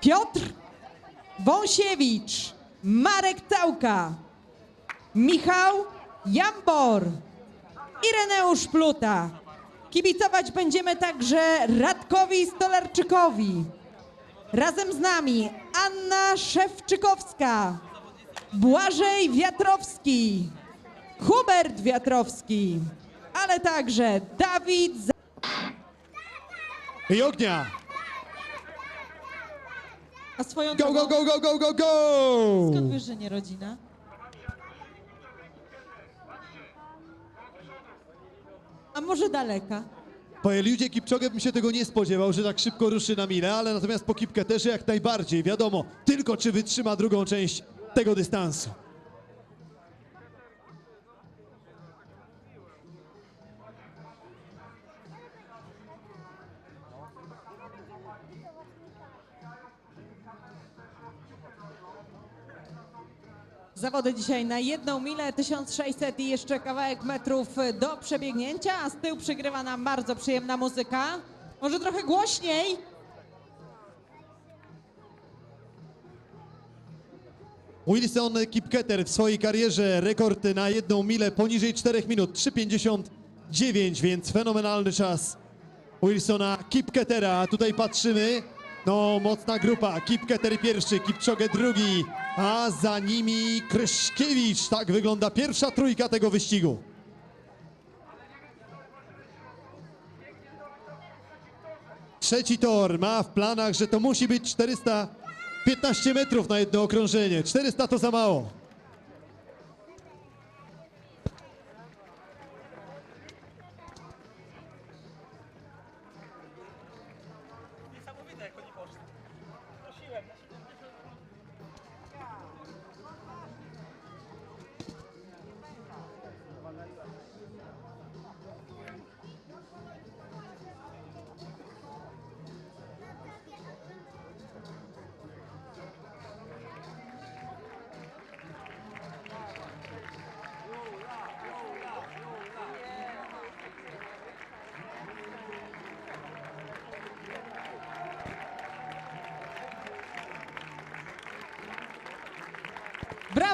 Piotr Wąsiewicz, Marek Całka, Michał Jambor, Ireneusz Pluta. Kibicować będziemy także Radkowi Stolarczykowi. Razem z nami Anna Szewczykowska, Błażej Wiatrowski, Hubert Wiatrowski, ale także Dawid I ognia! A swoją Go, go, drogą, go, go, go, go, go! skąd wiesz, że nie rodzina? A może daleka? Po Eliudzie Kipczogę bym się tego nie spodziewał, że tak szybko ruszy na milę, ale natomiast po Kipketerze jak najbardziej. Wiadomo, tylko czy wytrzyma drugą część tego dystansu. Zawody dzisiaj na jedną milę, 1600 i jeszcze kawałek metrów do przebiegnięcia, a z tyłu przygrywa nam bardzo przyjemna muzyka. Może trochę głośniej? Wilson Kipketer w swojej karierze rekord na jedną milę poniżej 4 minut 3,59, więc fenomenalny czas Wilsona Kipketera. Tutaj patrzymy, no mocna grupa, Kipketer pierwszy, Kipczogę drugi, a za nimi Kryszkiewicz. Tak wygląda pierwsza trójka tego wyścigu. Trzeci tor ma w planach, że to musi być 415 metrów na jedno okrążenie. 400 to za mało. Niesamowite jak oni poszli. Prosiłem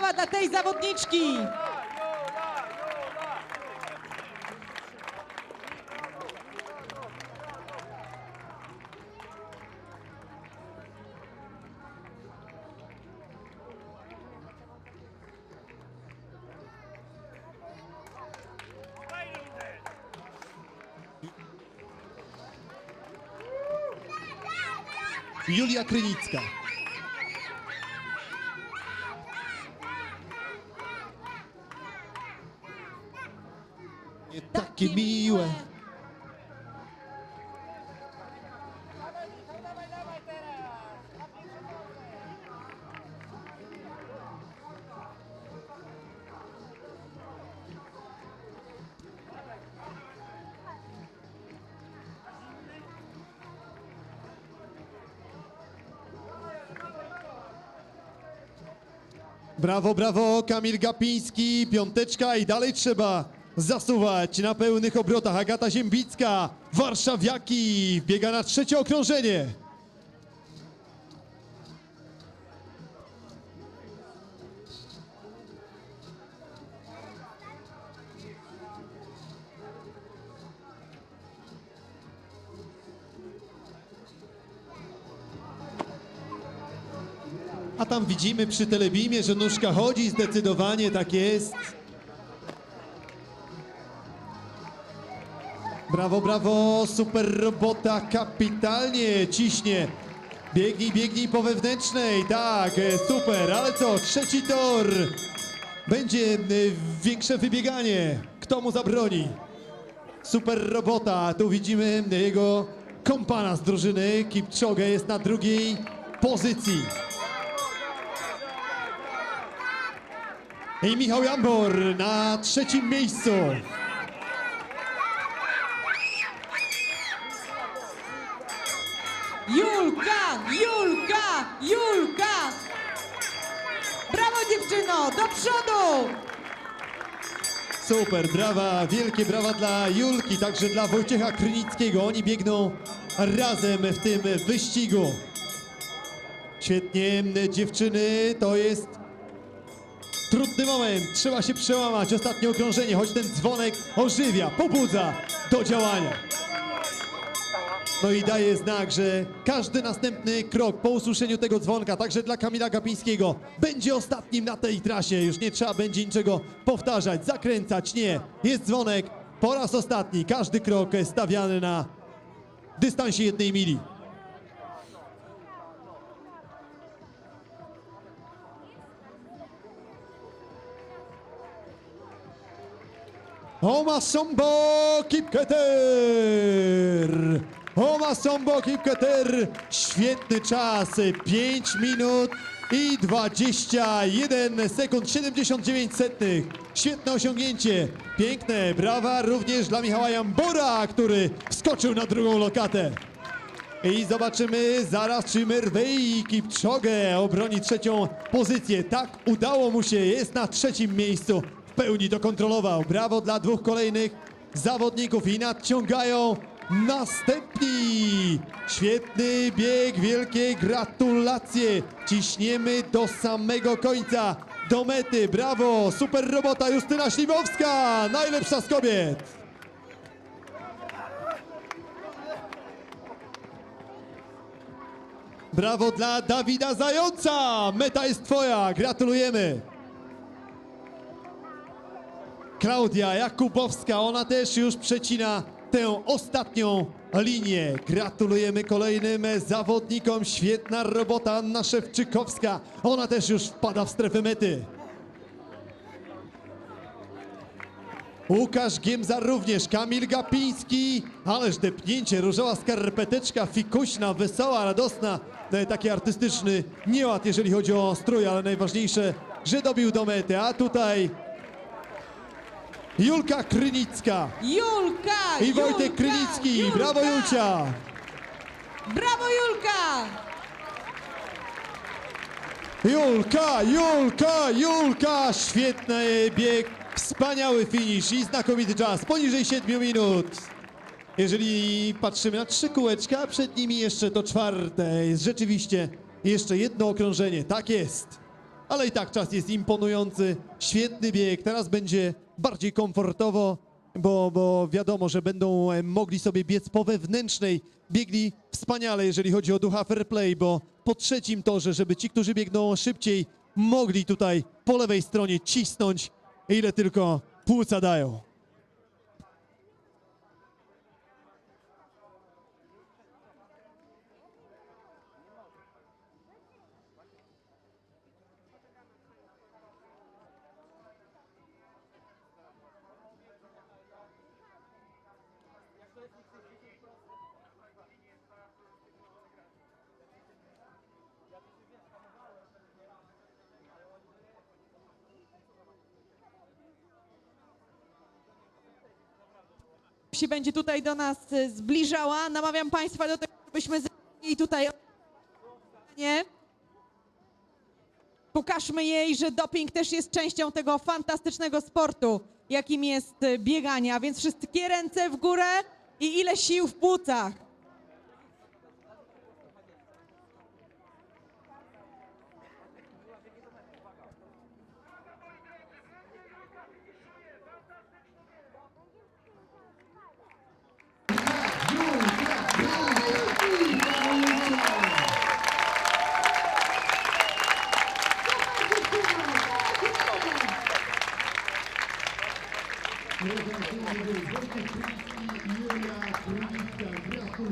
Brawa dla tej zawodniczki! Julia Krynicka. Takie miłe. Brawo, brawo, Kamil Gapiński, piąteczka i dalej trzeba zasuwać na pełnych obrotach. Agata Ziembicka, Warszawiaki, biega na trzecie okrążenie. A tam widzimy przy telebimie, że nóżka chodzi, zdecydowanie tak jest. Brawo, brawo, super robota, kapitalnie ciśnie. Biegnij, biegnij po wewnętrznej, tak, e, super, ale co, trzeci tor. Będzie e, większe wybieganie, kto mu zabroni? Super robota, tu widzimy jego kompana z drużyny, Kipczogę jest na drugiej pozycji. I Michał Jambor na trzecim miejscu. Julka, Julka! Brawo dziewczyno, do przodu! Super, brawa, wielkie brawa dla Julki, także dla Wojciecha Krynickiego. Oni biegną razem w tym wyścigu. Świetnie, dziewczyny, to jest trudny moment. Trzeba się przełamać. Ostatnie okrążenie, choć ten dzwonek ożywia, pobudza do działania. No i daje znak, że każdy następny krok po usłyszeniu tego dzwonka, także dla Kamila Gapińskiego, będzie ostatnim na tej trasie. Już nie trzeba będzie niczego powtarzać, zakręcać, nie. Jest dzwonek, po raz ostatni. Każdy krok stawiany na dystansie jednej mili. Oma Sombo Kipketer! Oma Sombo Kipketer! Świetny czas, 5 minut i 21 sekund, 79 setnych. Świetne osiągnięcie, piękne, brawa również dla Michała Jambora, który wskoczył na drugą lokatę. I zobaczymy zaraz, czy Merwej Kipczogę obroni trzecią pozycję. Tak, udało mu się, jest na trzecim miejscu. W pełni to kontrolował. Brawo dla dwóch kolejnych zawodników i nadciągają następni. Świetny bieg, wielkie gratulacje. Ciśniemy do samego końca, do mety. Brawo, super robota Justyna Śliwowska, najlepsza z kobiet. Brawo dla Dawida Zająca! Meta jest twoja, gratulujemy! Klaudia Jakubowska, ona też już przecina tę ostatnią linię. Gratulujemy kolejnym zawodnikom. Świetna robota Anna Szewczykowska. Ona też już wpada w strefę mety. Łukasz Giemza również, Kamil Gapiński, ależ depnięcie, różowa skarpeteczka, fikuśna, wesoła, radosna, e, taki artystyczny nieład, jeżeli chodzi o strój, ale najważniejsze, że dobił do mety, a tutaj Julka Krynicka Julka! i Wojtek Julka, Krynicki, Julka! brawo Julcia! Brawo Julka! Julka, Julka, Julka! Świetny bieg, wspaniały finish i znakomity czas, poniżej 7 minut. Jeżeli patrzymy na trzy kółeczka, przed nimi jeszcze to czwarte. Jest rzeczywiście jeszcze jedno okrążenie, tak jest. Ale i tak czas jest imponujący, świetny bieg. Teraz będzie bardziej komfortowo, bo, bo wiadomo, że będą e, mogli sobie biec po wewnętrznej. Biegli wspaniale, jeżeli chodzi o ducha fair play, bo po trzecim torze, żeby ci, którzy biegną szybciej, mogli tutaj po lewej stronie cisnąć, ile tylko płuca dają. Się będzie tutaj do nas e, zbliżała. Namawiam Państwa do tego, żebyśmy jej tutaj nie. Pokażmy jej, że doping też jest częścią tego fantastycznego sportu, jakim jest e, bieganie. A więc wszystkie ręce w górę i ile sił w płucach.